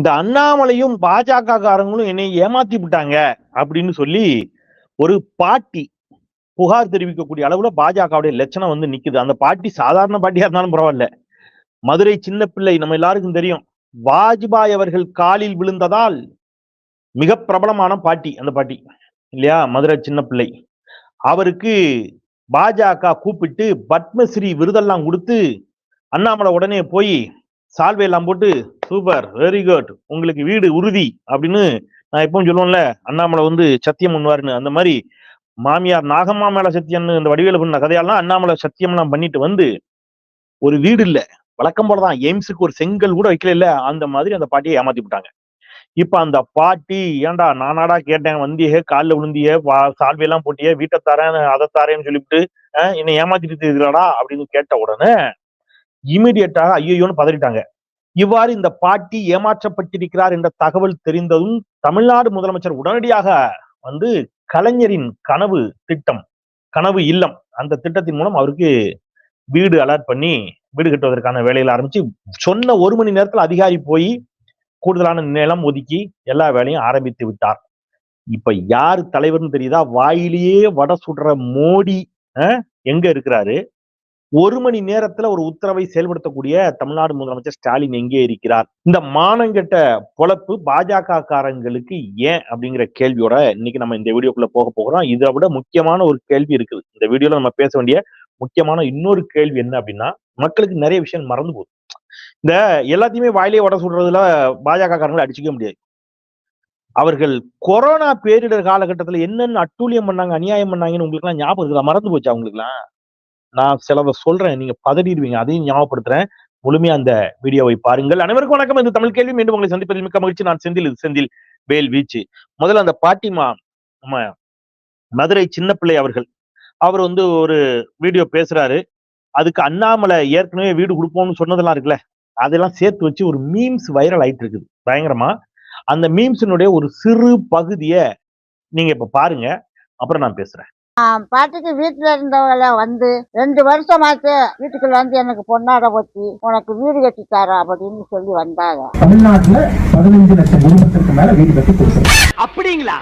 இந்த அண்ணாமலையும் பாஜக காரங்களும் என்னை ஏமாத்தி விட்டாங்க அப்படின்னு சொல்லி ஒரு பாட்டி புகார் தெரிவிக்கக்கூடிய அளவுல பாஜகவுடைய லட்சணம் வந்து நிக்குது. அந்த பாட்டி சாதாரண பாட்டியா இருந்தாலும் பரவாயில்ல. மதுரை சின்ன பிள்ளை நம்ம எல்லாருக்கும் தெரியும். வாஜ்பாய் அவர்கள் காலில் விழுந்ததால் மிக பிரபலமான பாட்டி அந்த பாட்டி இல்லையா? மதுரை சின்ன பிள்ளை. அவருக்கு பாஜக கூப்பிட்டு பத்மஸ்ரீ விருதெல்லாம் கொடுத்து அண்ணாமலை உடனே போய் சால்வை எல்லாம் போட்டு சூப்பர் வெரி குட் உங்களுக்கு வீடு உறுதி. அப்படின்னு நான் எப்பவும் சொல்லுவோம்ல அண்ணாமலை வந்து சத்தியம் பண்ணுவாருன்னு. அந்த மாதிரி மாமியார் நாகம்மா மேல சத்தியம்னு இந்த வடிவேலு பண்ண கதையெல்லாம் அண்ணாமலை சத்தியம்லாம் பண்ணிட்டு வந்து ஒரு வீடு இல்ல வழக்கம் போலதான் எய்ம்ஸுக்கு ஒரு செங்கல் கூட வைக்கல இல்ல அந்த மாதிரி அந்த பாட்டியை ஏமாத்தி விட்டாங்க. இப்ப அந்த பாட்டி ஏன்டா நானாடா கேட்டேன் வந்தியே காலில் விழுந்திய சால்வையெல்லாம் போட்டியே வீட்டை தரேன் அதை தரேன்னு சொல்லிவிட்டு அஹ், என்னை ஏமாத்திட்டு இருக்கிறாடா? அப்படின்னு கேட்ட உடனே இமீடியட்டாக ஐயோன்னு பதறிட்டாங்க. இவ்வாறு இந்த பாட்டி ஏமாற்றப்பட்டிருக்கிறார் என்ற தகவல் தெரிந்ததும் தமிழ்நாடு முதலமைச்சர் உடனடியாக வந்து கலைஞரின் கனவு திட்டம் கனவு இல்லம் அந்த திட்டத்தின் மூலம் அவருக்கு வீடு அலர்ட் பண்ணி வீடு கட்டுவதற்கான வேலையில் ஆரம்பிச்சு சொன்ன ஒரு மணி நேரத்தில் அதிகாரி போய் கூடுதலான நிலம் ஒதுக்கி எல்லா வேலையும் ஆரம்பித்து விட்டார். இப்ப யார் தலைவர்னு தெரியுதா? வாயிலேயே வட சுடுற மோடி எங்க இருக்கிறாரு? ஒரு மணி நேரத்துல ஒரு உத்தரவை செயல்படுத்தக்கூடிய தமிழ்நாடு முதலமைச்சர் ஸ்டாலின் எங்கே இருக்கிறார்? இந்த மானங்கெட்ட பொழப்பு பாஜக காரங்களுக்கு ஏன் அப்படிங்கிற கேள்வியோட இன்னைக்கு நம்ம இந்த வீடியோக்குள்ள போக போகிறோம். இதை விட முக்கியமான ஒரு கேள்வி இருக்குது. இந்த வீடியோல நம்ம பேச வேண்டிய முக்கியமான இன்னொரு கேள்வி என்ன அப்படின்னா மக்களுக்கு நிறைய விஷயம் மறந்து போகுது. இந்த எல்லாத்தையுமே வாயிலே வட சொல்றதுல பாஜக காரங்களை அடிச்சுக்க முடியாது. அவர்கள் கொரோனா பேரிடர் காலகட்டத்துல என்னென்ன அட்டூழியம் பண்ணாங்க அநியாயம் பண்ணாங்கன்னு உங்களுக்கு எல்லாம் ஞாபகம் இருக்குதா? மறந்து போச்சு அவங்களுக்குலாம் நான் சிலதை சொல்றேன். நீங்க பதறிடுவீங்க. அதையும் ஞாபகப்படுத்துறேன். முழுமையா அந்த வீடியோவை பாருங்கள். அனைவருக்கும் வணக்கம். இந்த தமிழ் கேள்வி மீண்டும் உங்களை சந்திப்பதில் மிக்க மகிழ்ச்சி. நான் செந்தில். இது செந்தில் வேல் வீச்சு. முதல்ல அந்த பாட்டிமா நம்ம மதுரை சின்ன பிள்ளை அவர்கள். அவர் வந்து ஒரு வீடியோ பேசுறாரு. அதுக்கு அண்ணாமலை ஏற்கனவே வீடு கொடுப்போம்னு சொன்னதெல்லாம் இருக்குல்ல. அதெல்லாம் சேர்த்து வச்சு ஒரு மீம்ஸ் வைரல் ஆயிட்டு இருக்குது. பயங்கரமா. அந்த மீம்ஸினுடைய ஒரு சிறு பகுதியை நீங்க இப்ப பாருங்க. அப்புறம் நான் பேசுறேன். பாட்டிக்கு வீட்டுல இருந்தவங்கள வந்து ரெண்டு வருஷமாச்சு வீட்டுக்குள்ள வந்து எனக்கு பொண்ணாட வச்சு உனக்கு வீடு கட்டி தரேன் அப்படின்னு சொல்லி வந்தாங்க. தமிழ்நாட்டுல பதினஞ்சு லட்சம் குடும்பத்திற்கு மேல வீடு கட்டி கொடுக்குறோம் அப்படிங்களா?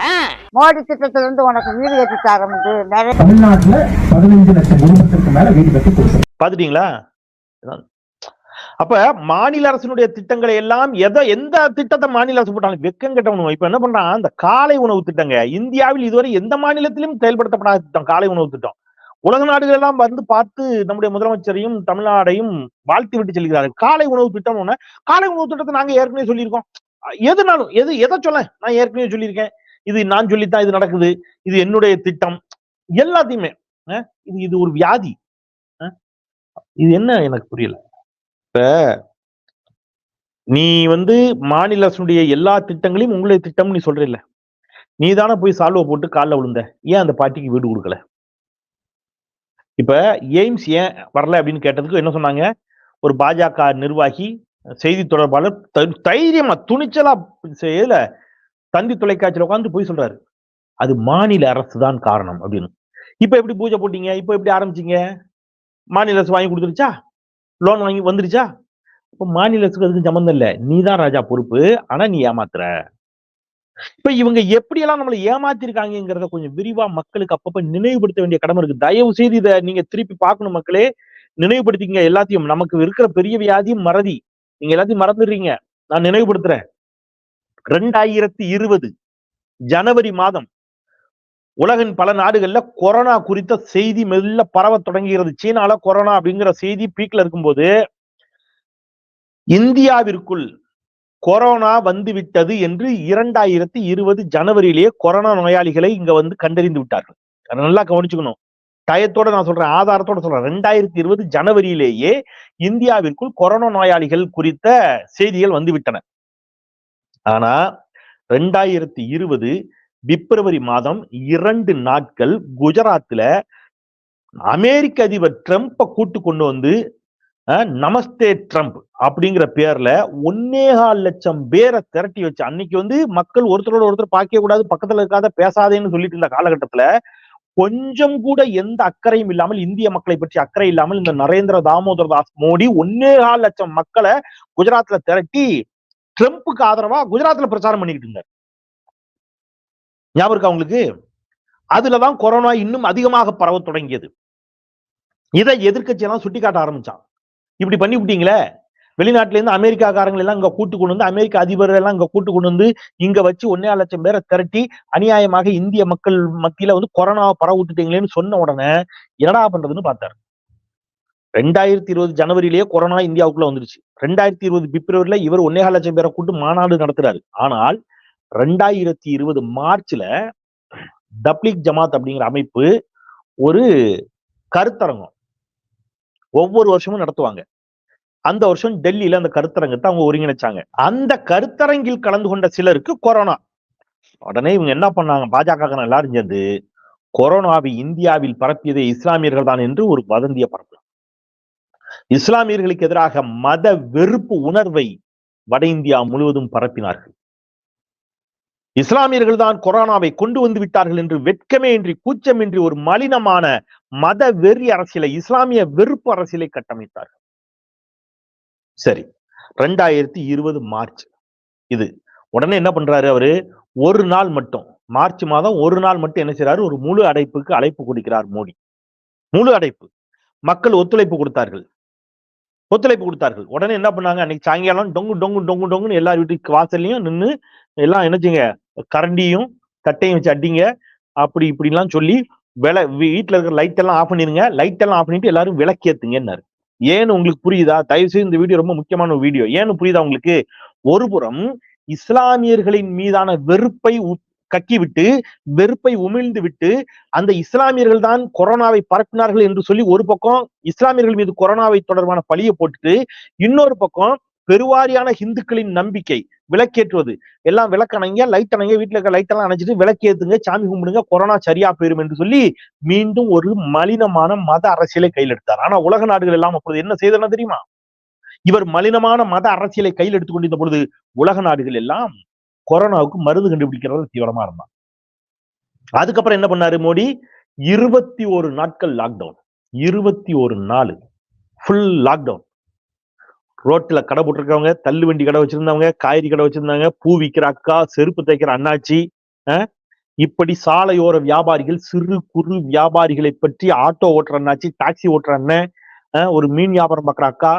மோடி திட்டத்துல இருந்து உனக்கு வீடு கட்டி தரேன் நிறைய தமிழ்நாட்டுல பதினஞ்சு லட்சம் குடும்பத்திற்கு மேல வீடு கட்டி கொடுக்குறோம் பாத்துட்டீங்களா. அப்ப மாநில அரசினுடைய திட்டங்களை எல்லாம் எதை எந்த திட்டத்தை மாநில அரசு போட்டாலும் வெக்கம் கட்டணும் இப்ப என்ன பண்றான்? அந்த காலை உணவு திட்டங்க. இந்தியாவில் இதுவரை எந்த மாநிலத்திலும் செயல்படுத்தப்படாத திட்டம் காலை உணவு திட்டம். உலக நாடுகள் எல்லாம் வந்து பார்த்து நம்முடைய முதலமைச்சரையும் தமிழ்நாடையும் வாழ்த்து விட்டு செல்கிறார்கள். காலை உணவு திட்டம் ஒண்ணு காலை உணவு திட்டத்தை நாங்க ஏற்கனவே சொல்லியிருக்கோம். எதுனாலும் எது எதை சொல்ல? நான் ஏற்கனவே சொல்லியிருக்கேன். இது நான் சொல்லித்தான் இது நடக்குது. இது என்னுடைய திட்டம். எல்லாத்தையுமே இது இது ஒரு வியாதி. இது என்ன எனக்கு புரியல. இப்ப நீ வந்து மாநில அரசுடைய எல்லா திட்டங்களையும் உங்களுடைய திட்டம் நீ சொல்ற இல்ல நீ தானே போய் சால்வை போட்டு காலில் விழுந்த. ஏன் அந்த பாட்டிக்கு வீடு கொடுக்கல? இப்ப எய்ம்ஸ் ஏன் வரல அப்படின்னு கேட்டதுக்கு என்ன சொன்னாங்க? ஒரு பாஜக நிர்வாகி செய்தி தொடர்பாளர் தை- தைரியமா துணிச்சலா செய்யல தந்தி தொலைக்காட்சியில் உட்காந்து போய் சொல்றாரு. அது மாநில அரசு தான் காரணம் அப்படின்னு. இப்ப எப்படி பூஜை போட்டீங்க? இப்ப எப்படி ஆரம்பிச்சீங்க? மாநில அரசு வாங்கி கொடுத்துருச்சா? லோன் வாங்கி வந்துருச்சா? இப்போ மாநில அரசுக்கு அதுக்கு சம்மந்தம் இல்ல. நீ தான் ராஜா பொறுப்பு. ஆனா நீ ஏமாத்துற. இப்ப இவங்க எப்படியெல்லாம் நம்மளை ஏமாத்திருக்காங்கிறத கொஞ்சம் விரிவா மக்களுக்கு அப்பப்ப நினைவுபடுத்த வேண்டிய கடமை இருக்கு. தயவு செய்து இதை நீங்க திருப்பி பார்க்கணும் மக்களே. நினைவுபடுத்திங்க எல்லாத்தையும். நமக்கு இருக்கிற பெரிய வியாதியும் மறதி. நீங்க எல்லாத்தையும் மறந்துடுறீங்க. நான் நினைவுபடுத்துறேன். ரெண்டாயிரத்தி இருபது ஜனவரி மாதம் உலகின் பல நாடுகள்ல கொரோனா குறித்த செய்தி மெல்ல பரவ தொடங்குகிறது. சீனால கொரோனா அப்படிங்கிற செய்தி பீக்ல இருக்கும்போது இந்தியாவிற்குள் கொரோனா வந்து விட்டது என்று இரண்டாயிரத்தி இருபது ஜனவரியிலேயே கொரோனா நோயாளிகளை இங்க வந்து கண்டறிந்து விட்டார்கள். நல்லா கவனிச்சுக்கணும். டயத்தோட நான் சொல்றேன் ஆதாரத்தோட சொல்றேன். ரெண்டாயிரத்தி இருபது ஜனவரியிலேயே இந்தியாவிற்குள் கொரோனா நோயாளிகள் குறித்த செய்திகள் வந்துவிட்டன. ஆனா ரெண்டாயிரத்தி இருபது பிப்ரவரி மாதம் இரண்டு நாட்கள் குஜராத்ல அமெரிக்க அதிபர் ட்ரம்ப்பை கூட்டு கொண்டு வந்து நமஸ்தே ட்ரம்ப் அப்படிங்கிற பேர்ல ஒன்னேகால் லட்சம் பேரை திரட்டி வச்சு அன்னைக்கு வந்து மக்கள் ஒருத்தரோட ஒருத்தர் பார்க்க கூடாது பக்கத்துல இருக்காத பேசாதேன்னு சொல்லிட்டு இருந்த காலகட்டத்துல கொஞ்சம் கூட எந்த அக்கறையும் இல்லாமல் இந்திய மக்களை பற்றி அக்கறை இல்லாமல் இந்த நரேந்திர தாமோதர் தாஸ் மோடி ஒன்னேகால் லட்சம் மக்களை குஜராத்ல திரட்டி ட்ரம்ப்புக்கு ஆதரவா குஜராத்ல பிரச்சாரம் பண்ணிக்கிட்டு இருந்தார். ஞாபகம் இருக்கா உங்களுக்கு? அதுலதான் கொரோனா இன்னும் அதிகமாக பரவ தொடங்கியது. இதை எதிர்கட்சியெல்லாம் சுட்டி காட்ட ஆரம்பிச்சான். இப்படி பண்ணி விட்டீங்களே? வெளிநாட்டுல இருந்து அமெரிக்காக்காரங்களை எல்லாம் இங்க கூட்டு கொண்டு வந்து அமெரிக்க அதிபர் எல்லாம் இங்க கூட்டு கொண்டு வந்து இங்க வச்சு ஒன்னே லட்சம் பேரை திரட்டி அநியாயமாக இந்திய மக்கள் மத்தியில வந்து கொரோனாவை பரவ விட்டுட்டீங்களேன்னு சொன்ன உடனே என்னடா பண்றதுன்னு பார்த்தாரு. ரெண்டாயிரத்தி இருபது ஜனவரியிலேயே கொரோனா இந்தியாவுக்குள்ள வந்துருச்சு. ரெண்டாயிரத்தி இருபது பிப்ரவரியில இவர் ஒன்னே லட்சம் பேரை கூட்டு மாநாடு நடத்துறாரு. ஆனால் ரெண்டாயிரத்தி இருபது மார்ச்ல தப்லீக் ஜமாத் அப்படிங்கிற அமைப்பு ஒரு கருத்தரங்கம். ஒவ்வொரு வருஷமும் நடத்துவாங்க. அந்த வருஷம் டெல்லியில அந்த கருத்தரங்கத்தை அவங்க ஒருங்கிணைச்சாங்க. அந்த கருத்தரங்கில் கலந்து கொண்ட சிலருக்கு கொரோனா. உடனே இவங்க என்ன பண்ணாங்க? பாஜக எல்லாரும் சேர்ந்து கொரோனாவை இந்தியாவில் பரப்பியதே இஸ்லாமியர்கள் தான் என்று ஒரு வதந்திய பரப்பு இஸ்லாமியர்களுக்கு எதிராக மத வெறுப்பு உணர்வை வட இந்தியா முழுவதும் பரப்பினார்கள். இஸ்லாமியர்கள் தான் கொரோனாவை கொண்டு வந்து விட்டார்கள் என்று வெட்கமே இன்றி கூச்சமின்றி ஒரு மலினமான மத வெறி அரசியலை இஸ்லாமிய வெறுப்பு அரசியலை கட்டமைத்தார்கள். சரி ரெண்டாயிரத்தி இருபது மார்ச். இது உடனே என்ன பண்றாரு அவரு? ஒரு நாள் மட்டும் மார்ச் மாதம் ஒரு நாள் மட்டும் என்ன செய்றாரு? ஒரு முழு அடைப்புக்கு அழைப்பு கொடுக்கிறார் மோடி. முழு அடைப்பு. மக்கள் ஒத்துழைப்பு கொடுத்தார்கள். ஒத்துழைப்பு கொடுத்தார்கள். உடனே என்ன பண்ணாங்க? அன்னைக்கு சாயங்காலம் டொங்கு டொங்கு டொங்கு டொங்குன்னு எல்லார் வீட்டுக்கு வாசல்லையும் நின்று எல்லாம் என்னச்சுங்க கரண்டியும் தட்டையும் வச்சு அடிங்க. அப்படி இப்படிலாம் சொல்லி விள வீட்டில் இருக்கிற லைட் எல்லாம் ஆஃப் பண்ணிருங்க லைட் எல்லாம் ஆஃப் பண்ணிட்டு எல்லாரும் விளக்கேத்துங்கன்னாரு ஏன்னு உங்களுக்கு புரியுதா? தயவு செய்து இந்த வீடியோ ரொம்ப முக்கியமான ஒரு வீடியோ ஏன்னு புரியுதா உங்களுக்கு? ஒரு புறம் இஸ்லாமியர்களின் மீதான வெறுப்பை உ- கக்கி விட்டு வெறுப்பை உமிழ்ந்து விட்டு அந்த இஸ்லாமியர்கள் தான் கொரோனாவை பரப்பினார்கள் என்று சொல்லி ஒரு பக்கம் இஸ்லாமியர்கள் மீது கொரோனாவை தொடர்பான பழியை போட்டுட்டு இன்னொரு பக்கம் பெருவாரியான ஹிந்துக்களின் நம்பிக்கை விளக்கேற்றுவது. எல்லாம் விளக்கணைங்க லைட் அணைங்க வீட்டுல இருக்க லைட் எல்லாம் அணைச்சிட்டு விளக்கேத்துங்க சாமி கும்பிடுங்க கொரோனா சரியா போயிரும் என்று சொல்லி மீண்டும் ஒரு மலினமான மத அரசியலை கையில் எடுத்தார். ஆனா உலக நாடுகள் எல்லாம் அப்பொழுது என்ன செய்தன தெரியுமா? இவர் மலினமான மத அரசியலை கையில் எடுத்துக் கொண்டிருந்த பொழுது உலக நாடுகள் எல்லாம் கொரோனாவுக்கு மருந்து கண்டுபிடிக்கிறது தீவிரமா இருந்தான் அதுக்கப்புறம் என்ன பண்ணாரு மோடி? இருபத்தி ஒரு நாட்கள் லாக்டவுன் இருபத்தி ஒரு நாள் ஃபுல் லாக்டவுன் ரோட்டில் கடை போட்டிருக்கவங்க தள்ளு வண்டி கடை வச்சிருந்தவங்க காய்கறி கடை வச்சிருந்தாங்க பூ விற்கிற அக்கா செருப்பு தைக்கிற அண்ணாச்சி இப்படி சாலையோர வியாபாரிகள் சிறு குறு வியாபாரிகளை பற்றி ஆட்டோ ஓட்டுற அண்ணாச்சி டாக்ஸி ஓட்டுற அண்ணன் ஒரு மீன் வியாபாரம் பார்க்குற அக்கா.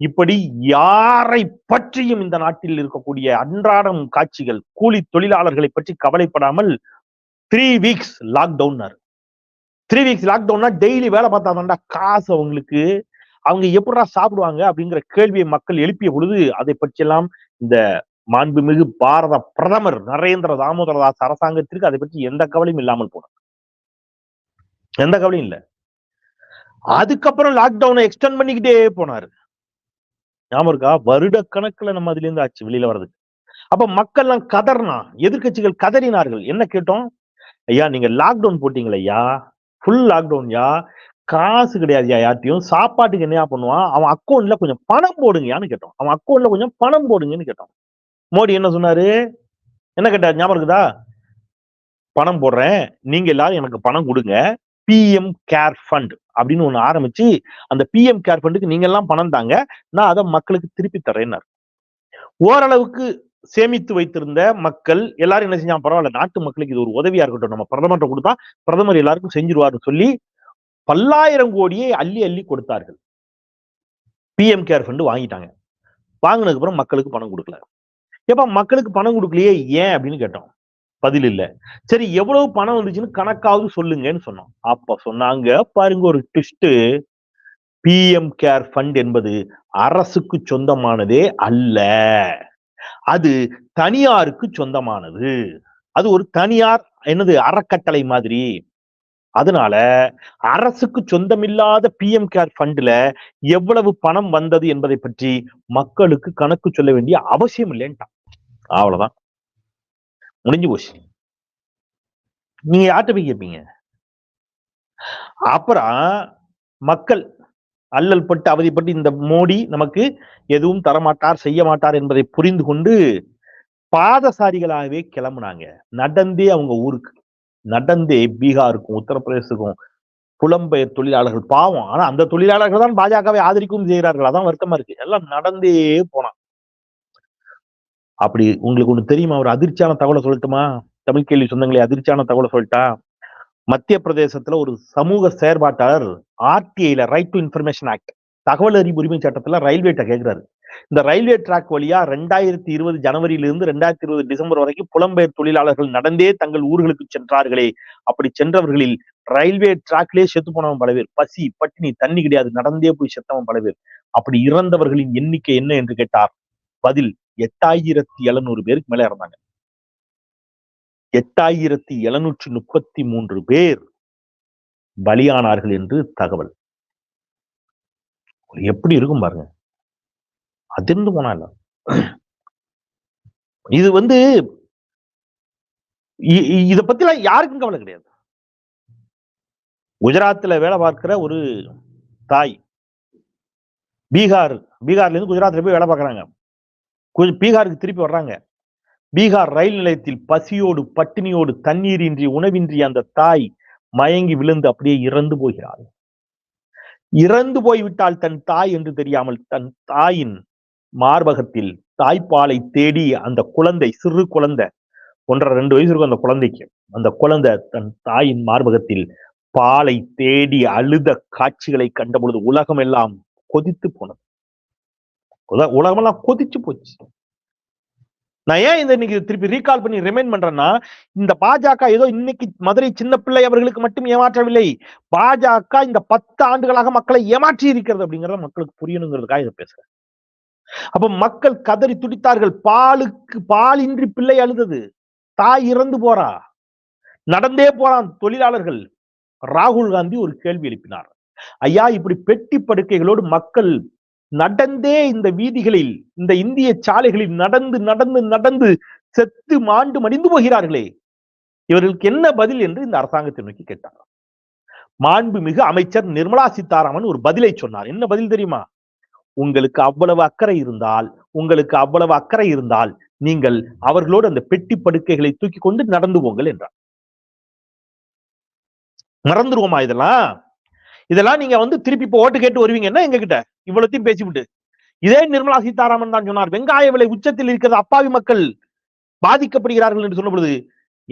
இப்படி யாரை பற்றியும் இந்த நாட்டில் இருக்கக்கூடிய அன்றாடம் காட்சிகள் கூலி தொழிலாளர்களை பற்றி கவலைப்படாமல் three weeks lockdown three weeks லாக்டவுன்னா daily வேலை பார்த்தாதான்டா காசு அவங்களுக்கு. அவங்க எப்படா சாப்பிடுவாங்க அப்படிங்கிற கேள்வியை மக்கள் எழுப்பிய பொழுது அதை பற்றியெல்லாம் இந்த மாண்புமிகு பாரத பிரதமர் நரேந்திர தாமோதரதாஸ் அரசாங்கத்திற்கு அதை பற்றி எந்த கவலையும் இல்லாமல் போனது எந்த கவலையும் இல்ல. அதுக்கப்புறம் லாக்டவுனை எக்ஸ்டெண்ட் பண்ணிக்கிட்டே போனாரு. ஞாபகம் இருக்கா? வருட கணக்குல நம்ம அதுல இருந்து ஆச்சு வெளியில வர்றதுக்கு. அப்ப மக்கள்லாம் கதறினா எதிர்க்கட்சிகள் கதறினார்கள். என்ன கேட்டோம்? ஐயா நீங்க லாக்டவுன் போட்டீங்களா ஐயா? ஃபுல் லாக்டவுன் யா? காசு கிடையாதுயா யார்ட்டையும் சாப்பாட்டுக்கு என்ன பண்ணுவான்? அவன் அக்கௌண்ட்ல கொஞ்சம் பணம் போடுங்கயான்னு கேட்டோம் அவன் அக்கௌண்ட்ல கொஞ்சம் பணம் போடுங்கன்னு கேட்டோம் மோடி என்ன சொன்னாரு? என்ன கேட்டார்? ஞாபகம் இருக்குதா? பணம் போடுறேன். நீங்க எல்லாரும் எனக்கு பணம் கொடுங்க. பிஎம் கேர் ஃபண்ட் அப்படின்னு ஒன்று ஆரம்பிச்சு அந்த பிஎம் கேர் ஃபண்டுக்கு நீங்க எல்லாம் பணம் தாங்க. நான் அதை மக்களுக்கு திருப்பி தரேன்னாரு ஓரளவுக்கு சேமித்து வைத்திருந்த மக்கள் எல்லாரும் என்ன செஞ்சா பரவாயில்ல நாட்டு மக்களுக்கு இது ஒரு உதவியா இருக்கட்டும். நம்ம பிரதமர்கிட்ட கொடுத்தா பிரதமர் எல்லாருக்கும் செஞ்சிருவாருன்னு சொல்லி பல்லாயிரம் கோடியை அள்ளி அள்ளி கொடுத்தார்கள். பிஎம் கேர் ஃபண்டு வாங்கிட்டாங்க. வாங்கினதுக்கு அப்புறம் மக்களுக்கு பணம் கொடுக்கல. எப்ப மக்களுக்கு பணம் கொடுக்கலையே ஏன் அப்படின்னு கேட்டோம். பதில் இல்ல. சரி எவ்வளவு பணம் வந்துச்சுன்னு கணக்காவது சொல்லுங்கன்னு சொன்னோம். அப்ப சொன்னாங்க பாருங்க ஒரு ட்விஸ்ட் பிஎம் கேர் ஃபண்ட் என்பது அரசுக்கு சொந்தமானதே அல்ல. அது தனியாருக்கு சொந்தமானது. அது ஒரு தனியார் என்னது அறக்கட்டளை மாதிரி. அதனால அரசுக்கு சொந்தமில்லாத பிஎம் கேர் ஃபண்ட்ல எவ்வளவு பணம் வந்தது என்பதை பற்றி மக்களுக்கு கணக்கு சொல்ல வேண்டிய அவசியம் இல்லைன்ட்டான். அவ்வளவுதான். முடிஞ்சு போச்சு. நீங்க யார்கிட்ட போய் கேட்பீங்க அப்புறம் மக்கள் அல்லல் பட்டு அவதிப்பட்டு இந்த மோடி நமக்கு எதுவும் தரமாட்டார் செய்ய மாட்டார் என்பதை புரிந்து கொண்டு பாதசாரிகளாகவே கிளம்புனாங்க. நடந்தே அவங்க ஊருக்கு. நடந்தே பீகாருக்கும் உத்தரப்பிரதேசத்துக்கும் புலம்பெயர் தொழிலாளர்கள் பாவம். ஆனா அந்த தொழிலாளர்கள் தான் பாஜகவை ஆதரிக்கவும் செய்கிறார்கள். அதான் வருத்தமா இருக்கு. எல்லாம் நடந்தே போனான் அப்படி உங்களுக்கு ஒண்ணு தெரியுமா? ஒரு அதிர்ச்சியான தகவலை சொல்லட்டுமா? தமிழ் கேள்வி சொந்தங்களே அதிர்ச்சியான தகவலை சொல்லிட்டா. மத்திய பிரதேசத்துல ஒரு சமூக செயற்பாட்டாளர் ஆர்டிஐல ரைட் டு இன்ஃபர்மேஷன் ஆக்ட் தகவல் அறிவு உரிமை சட்டத்துல ரயில்வேட்ட கேட்கிறாரு இந்த ரயில்வே டிராக் வழியா ரெண்டாயிரத்தி இருபது ஜனவரியிலிருந்து ரெண்டாயிரத்தி இருபது டிசம்பர் வரைக்கும் புலம்பெயர் தொழிலாளர்கள் நடந்தே தங்கள் ஊர்களுக்கு சென்றார்களே. அப்படி சென்றவர்களில் ரயில்வே டிராக்லயே செத்து போனவன் பல பேர். பசி பட்டினி தண்ணி கிடையாது. நடந்தே போய் செத்தவன் பல பேர். அப்படி இறந்தவர்களின் எண்ணிக்கை என்ன என்று கேட்டார்? பதில் எட்டாயிரத்தி எழுநூறு பேருக்கு மேல இறந்தாங்க. எட்டாயிரத்தி எழுநூற்றி முப்பத்தி மூன்று பேர் பலியானார்கள் என்று தகவல். எப்படி இருக்கும் பாருங்க. அதிர்ந்து போனா இது வந்து இ- பத்தி இத பத்திலாம் யாருக்கும் கவலை கிடையாது. குஜராத்ல வேலை பார்க்கிற ஒரு தாய் பீகார் பீகார்ல இருந்து குஜராத்ல போய் வேலை பார்க்கறாங்க. பீகாருக்கு திருப்பி வர்றாங்க. பீகார் ரயில் நிலையத்தில் பசியோடு பட்டினியோடு தண்ணீரின்றி உணவின்றி அந்த தாய் மயங்கி விழுந்து அப்படியே இறந்து போகிறாள். இறந்து போய்விட்டால் தன் தாய் என்று தெரியாமல் தன் தாயின் மார்பகத்தில் தாய்ப்பாலை தேடி அந்த குழந்தை சிறு குழந்தை ஒன்றரை ரெண்டு வயசு இருக்கும் அந்த குழந்தைக்கு. அந்த குழந்தை தன் தாயின் மார்பகத்தில் பாலை தேடி அழுத காட்சிகளை கண்ட பொழுது உலகம் எல்லாம் கொதித்து போனது. உலகம் உலகமெல்லாம் கொதிச்சு போச்சு. நான் ஏன் இந்த இன்னைக்கு திருப்பி ரீகால் பண்ணி ரிமைண்ட் பண்றேன்னா இந்த பாஜக ஏதோ இன்னைக்கு மதுரை சின்ன பிள்ளை அவர்களுக்கு மட்டும் ஏமாற்றவில்லை. பாஜக இந்த பத்து ஆண்டுகளாக மக்களை ஏமாற்றி இருக்கிறது அப்படிங்கறத மக்களுக்கு புரியணுங்கிறதுக்காக இதை பேசுறேன். அப்ப மக்கள் கதறி துடித்தார்கள். பாலுக்கு பாலின்றி பிள்ளை அழுதது. தாய் இறந்து போறா. நடந்தே போறான் தொழிலாளர்கள். ராகுல் காந்தி ஒரு கேள்வி எழுப்பினார். ஐயா இப்படி பெட்டி படுக்கைகளோடு மக்கள் நடந்தே இந்த வீதிகளில் இந்த இந்திய சாலைகளில் நடந்து நடந்து நடந்து செத்து மாண்டு மடிந்து போகிறார்களே. இவர்களுக்கு என்ன பதில் என்று இந்த அரசாங்கத்தை நோக்கி கேட்டார் மாண்புமிகு அமைச்சர் நிர்மலா சீதாராமன் ஒரு பதிலை சொன்னார். என்ன பதில் தெரியுமா? உங்களுக்கு அவ்வளவு அக்கறை இருந்தால் உங்களுக்கு அவ்வளவு அக்கறை இருந்தால் நீங்கள் அவர்களோடு அந்த பெட்டி படுக்கைகளை தூக்கி கொண்டு நடந்து போங்கள் என்றார். மறந்துருவோமா இதெல்லாம்? இதெல்லாம் நீங்க வந்து திருப்பி இப்போ ஓட்டு கேட்டு வருவீங்கன்னா எங்க கிட்ட இவ்வளத்தையும் பேசிவிட்டு. இதே நிர்மலா சீதாராமன் தான் சொன்னார் வெங்காய விலை உச்சத்தில் இருக்கிறது அப்பாவி மக்கள் பாதிக்கப்படுகிறார்கள் என்று சொன்ன பொழுது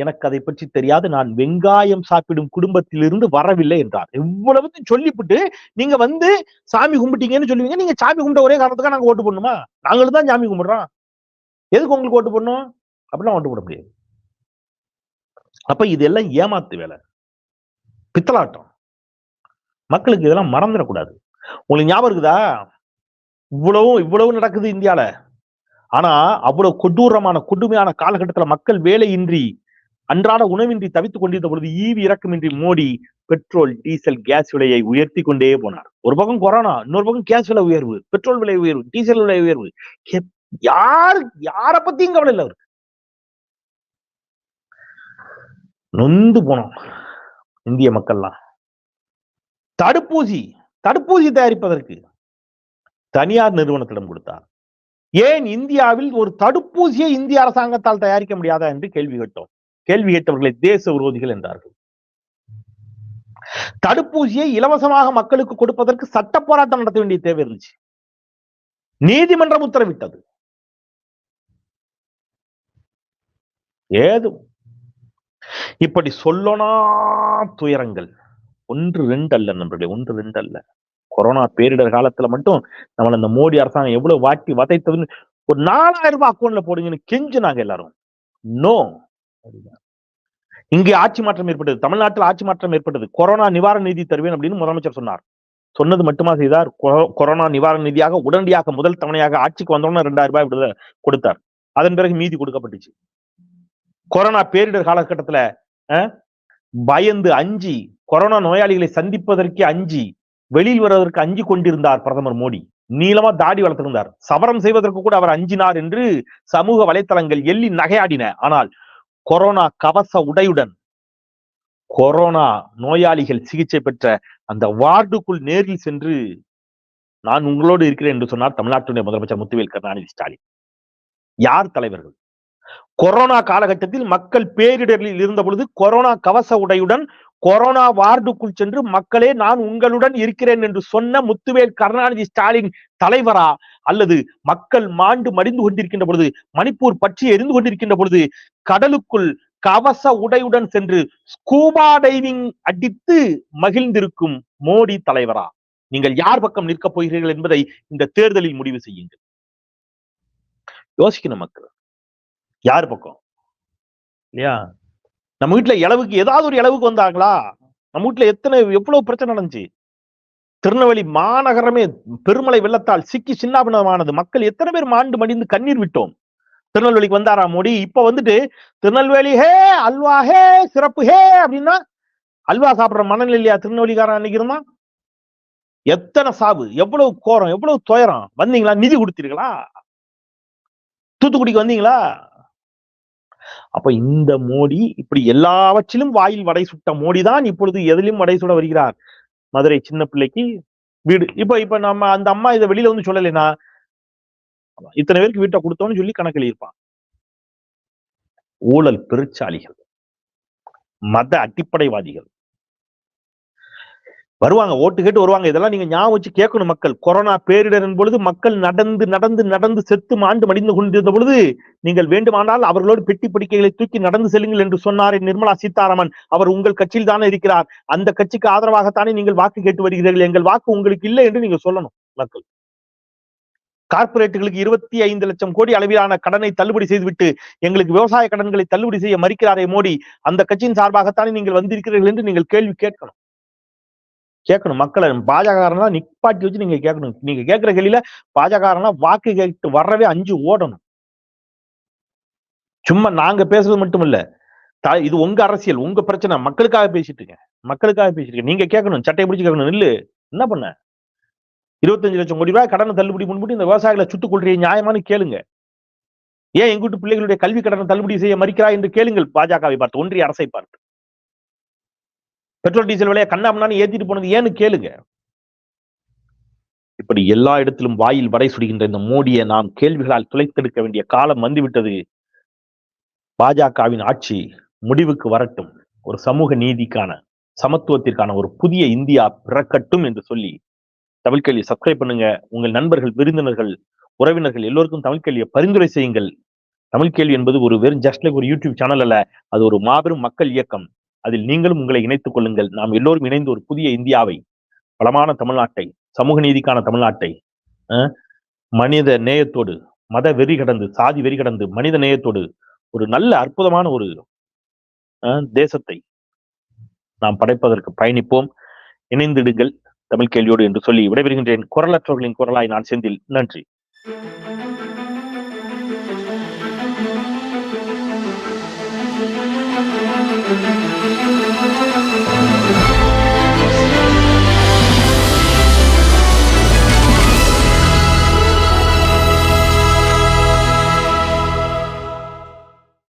எனக்கு அதை பற்றி தெரியாது. நான் வெங்காயம் சாப்பிடும் குடும்பத்திலிருந்து வரவில்லை என்றார். இவ்வளவு சொல்லிவிட்டு நீங்க வந்து சாமி கும்பிட்டீங்கன்னு சொல்லுவீங்க. நீங்க சாமி கும்பிட்ட ஒரே காரணத்துக்காக நாங்க ஓட்டு பண்ணுமா நாங்களும் தான் சாமி கும்பிடுறோம். எதுக்கு உங்களுக்கு ஓட்டு பண்ணும் அப்படிலாம் ஓட்டு போட முடியாது. அப்ப இதெல்லாம் ஏமாத்து வேலை. பித்தலாட்டம். மக்களுக்கு இதெல்லாம் மறந்துடக்கூடாது. உங்களுக்கு ஞாபகம் இருக்குதா? இவ்வளவும் இவ்வளவு நடக்குது இந்தியால. ஆனா அவ்வளவு கொடூரமான கொடுமையான காலகட்டத்துல மக்கள் வேலையின்றி அன்றாட உணவின்றி தவித்துக் கொண்டிருந்த பொழுது ஈவி இறக்கமின்றி மோடி பெட்ரோல் டீசல் கேஸ் விலையை உயர்த்தி கொண்டே போனார். ஒரு பக்கம் கொரோனா இன்னொரு பக்கம் கேஸ் விலை உயர்வு பெட்ரோல் விலை உயர்வு டீசல் விலை உயர்வு. யாரு யார பத்தியும் கவலை இல்லை அவருக்கு. நொந்து போனோம் இந்திய மக்கள்லாம். தடுப்பூசி தடுப்பூசி தயாரிப்பதற்கு தனியார் நிறுவனத்திடம் கொடுத்தார். ஏன் இந்தியாவில் ஒரு தடுப்பூசியை இந்திய அரசாங்கத்தால் தயாரிக்க முடியாதா என்று கேள்வி கேட்டோம். கேள்வி கேட்டவர்களை தேச விரோதிகள் என்றார்கள். தடுப்பூசியை இலவசமாக மக்களுக்கு கொடுப்பதற்கு சட்ட போராட்டம் நடத்த வேண்டிய தேவை இருந்துச்சு. நீதிமன்றம் உத்தரவிட்டது. ஏதும். இப்படி சொல்லனா துயரங்கள். ஒன்று ரெண்டு அல்ல நண்பர்களே ஒன்று ரெண்டு அல்ல. கொரோனா பேரிடர் காலத்துல மட்டும் நம்மள இந்த மோடி அரசாங்கம் எவ்வளவு வாட்டி வதைத்ததுன்னு ஒரு நாலாயிரம் ரூபாய் அக்கௌண்ட்ல போடுங்கன்னு கெஞ்சுனாங்க எல்லாரும். நோ இங்கே ஆட்சி மாற்றம் ஏற்பட்டது. தமிழ்நாட்டில் ஆட்சி மாற்றம் ஏற்பட்டது. கொரோனா நிவாரண நிதி தருவேன் அப்படின்னு முதலமைச்சர் சொன்னார். சொன்னது மட்டுமா செய்தார்? கொரோனா நிவாரண நிதியாக உடனடியாக முதல் தவணையாக ஆட்சிக்கு வந்தோடனே ரெண்டாயிரம் ரூபாய் விடுத கொடுத்தார். அதன் பிறகு மீதி கொடுக்கப்பட்டுச்சு. கொரோனா பேரிடர் காலகட்டத்துல அஹ், பயந்து அஞ்சி கொரோனா நோயாளிகளை சந்திப்பதற்கே அஞ்சி வெளியில் வருவதற்கு அஞ்சி கொண்டிருந்தார் பிரதமர் மோடி. நீளமா தாடி வளர்த்திருந்தார். சவரம் செய்வதற்கு கூட அவர் அஞ்சினார் என்று சமூக வலைத்தளங்கள் எள்ளி நகையாடின. ஆனால் கொரோனா கவச உடையுடன் கொரோனா நோயாளிகள் சிகிச்சை பெற்ற அந்த வார்டுக்குள் நேரில் சென்று நான் உங்களோடு இருக்கிறேன் என்று சொன்னார் தமிழ்நாட்டுடைய முதலமைச்சர் முத்துவேல் கருணாநிதி ஸ்டாலின். யார் தலைவர்கள்? கொரோனா காலகட்டத்தில் மக்கள் பேரிடரில் இருந்த பொழுது கொரோனா கவச உடையுடன் கொரோனா வார்டுக்குள் சென்று மக்களே நான் உங்களுடன் இருக்கிறேன் என்று சொன்ன முத்துவேல் கருணாநிதி ஸ்டாலின் தலைவரா? அல்லது மக்கள் மாண்டு மடிந்து கொண்டிருக்கின்ற பொழுது மணிப்பூர் பற்றி எரிந்து கொண்டிருக்கின்ற பொழுது கடலுக்குள் கவச உடையுடன் சென்று ஸ்கூபா டைவிங் அடித்து மகிழ்ந்திருக்கும் மோடி தலைவரா? நீங்கள் யார் பக்கம் நிற்கப் போகிறீர்கள் என்பதை இந்த தேர்தலில் முடிவு செய்யுங்கள். யோசிக்கணும் மக்கள். யார் பக்கம்? இல்லையா நம்ம வீட்டுல இளவுக்கு ஏதாவது ஒரு இளவுக்கு வந்தாங்களா? நம்ம வீட்டுல எத்தனை எவ்வளவு பிரச்சனை நடந்துச்சு? திருநெல்வேலி மாநகரமே பெருமலை வெள்ளத்தால் சிக்கி சின்னாபின்னமானது. மக்கள் எத்தனை பேர் மாண்டு மடிந்து கண்ணீர் விட்டோம்? திருநெல்வேலிக்கு வந்தாரா மோடி? இப்ப வந்துட்டு திருநெல்வேலி ஹே அல்வா ஹே சிறப்பு ஹே அப்படின்னா அல்வா சாப்பிடுற மனநிலையா திருநெல்வேலிக்காரன் அன்னைக்கு இருந்தான். எத்தனை சாவு? எவ்வளவு கோரம்? எவ்வளவு துயரம்? வந்தீங்களா? நிதி கொடுத்தீர்களா? தூத்துக்குடிக்கு வந்தீங்களா? அப்ப இந்த மோடி இப்படி எல்லாவற்றிலும் வாயில் வடை சுட்ட மோடி தான் இப்பொழுது எதிலும் வடை சுட வருகிறார். மதுரை சின்ன பிள்ளைக்கு வீடு. இப்ப இப்ப நம்ம அந்த அம்மா இதை வெளியில வந்து சொல்லலைன்னா இத்தனை பேருக்கு வீட்டை கொடுத்தோம்னு சொல்லி கணக்கு எழுதியிருப்பான். ஊழல் பெருச்சாளிகள் மத அடிப்படைவாதிகள் வருவாங்க ஓட்டு கேட்டு வருவாங்க. இதெல்லாம் நீங்க ஞாபகம் வச்சு கேட்கணும் மக்கள். கொரோனா பேரிடரின் பொழுது மக்கள் நடந்து நடந்து நடந்து செத்து மாண்டு மடிந்து கொண்டிருந்த பொழுது நீங்கள் வேண்டுமானால் அவர்களோடு பெட்டி படிக்கைகளை தூக்கி நடந்து செல்லுங்கள் என்று சொன்னார் நிர்மலா சீதாராமன். அவர் உங்கள் கட்சியில் தானே இருக்கிறார். அந்த கட்சிக்கு ஆதரவாகத்தானே நீங்கள் வாக்கு கேட்டு வருகிறீர்கள். எங்கள் வாக்கு உங்களுக்கு இல்லை என்று நீங்க சொல்லணும் மக்கள். கார்ப்பரேட்டுகளுக்கு இருபத்தி ஐந்து லட்சம் கோடி அளவிலான கடனை தள்ளுபடி செய்துவிட்டு எங்களுக்கு விவசாய கடன்களை தள்ளுபடி செய்ய மறுக்கிறாரே மோடி. அந்த கட்சியின் சார்பாகத்தானே நீங்கள் வந்திருக்கிறீர்கள் என்று நீங்கள் கேள்வி கேட்கணும். கேட்கணும். மக்களை பாஜகாரனா நிப்பாட்டி வச்சு நீங்க கேட்கணும். நீங்க கேட்கிற கேள்வியில பாஜகாரனா வாக்கு கேட்டு வர்றவே அஞ்சு ஓடணும். சும்மா நாங்க பேசுறது மட்டும் இல்ல த- இது உங்க அரசியல் உங்க பிரச்சனை. மக்களுக்காக பேசிட்டு இருக்கேன். மக்களுக்காக பேசிட்டு இருக்கேன். நீங்க கேட்கணும். சட்டையை பிடிச்சு கேட்கணும். நில்லு என்ன பண்ண? இருபத்தஞ்சு லட்சம் கோடி ரூபாய் கடனை தள்ளுபடி முன்பு இந்த விவசாயிகளை சுட்டுக் கொள்றீங்க. நியாயமானு கேளுங்க. ஏன் எங்கூட்டு பிள்ளைகளுடைய கல்வி கடனை தள்ளுபடி செய்ய மறுக்கிறாய் என்று கேளுங்கள். பாஜகவை பார்த்து ஒன்றிய அரசை பார்த்து. பெட்ரோல் டீசல் விலையை கண்ணாமண்ணான்னு ஏத்திட்டு போனது ஏன்னு கேளுங்க. இப்படி எல்லா இடத்திலும் வாயில் வடை சுடுகின்ற இந்த மோடியை நாம் கேள்விகளால் துளைத்தெடுக்க வேண்டிய காலம் வந்துவிட்டது. பாஜகவின் ஆட்சி முடிவுக்கு வரட்டும். ஒரு சமூக நீதிக்கான சமத்துவத்திற்கான ஒரு புதிய இந்தியா பிறக்கட்டும் என்று சொல்லி தமிழ் கேள்வி சப்ஸ்கிரைப் பண்ணுங்க. உங்கள் நண்பர்கள் விருந்தினர்கள் உறவினர்கள் எல்லோருக்கும் தமிழ் கேள்வியை பரிந்துரை செய்யுங்கள். தமிழ் கேள்வி என்பது ஒரு வெறும் ஜஸ்ட் லைக் ஒரு யூடியூப் சேனல் அல்ல. அது ஒரு மாபெரும் மக்கள் இயக்கம். அதில் நீங்களும் உங்களை இணைத்துக் கொள்ளுங்கள். நாம் எல்லோரும் இணைந்து ஒரு புதிய இந்தியாவை வளமான தமிழ்நாட்டை சமூக நீதிக்கான தமிழ்நாட்டை மனித நேயத்தோடு மத வெறி கடந்து சாதி வெறி கடந்து மனித நேயத்தோடு ஒரு நல்ல அற்புதமான ஒரு தேசத்தை நாம் படைப்பதற்கு பயணிப்போம். இணைந்திடுங்கள் தமிழ் கேள்வியோடு என்று சொல்லி விடைபெறுகின்றேன். குரலற்றவர்களின் குரலாய் நான் செந்தில். நன்றி.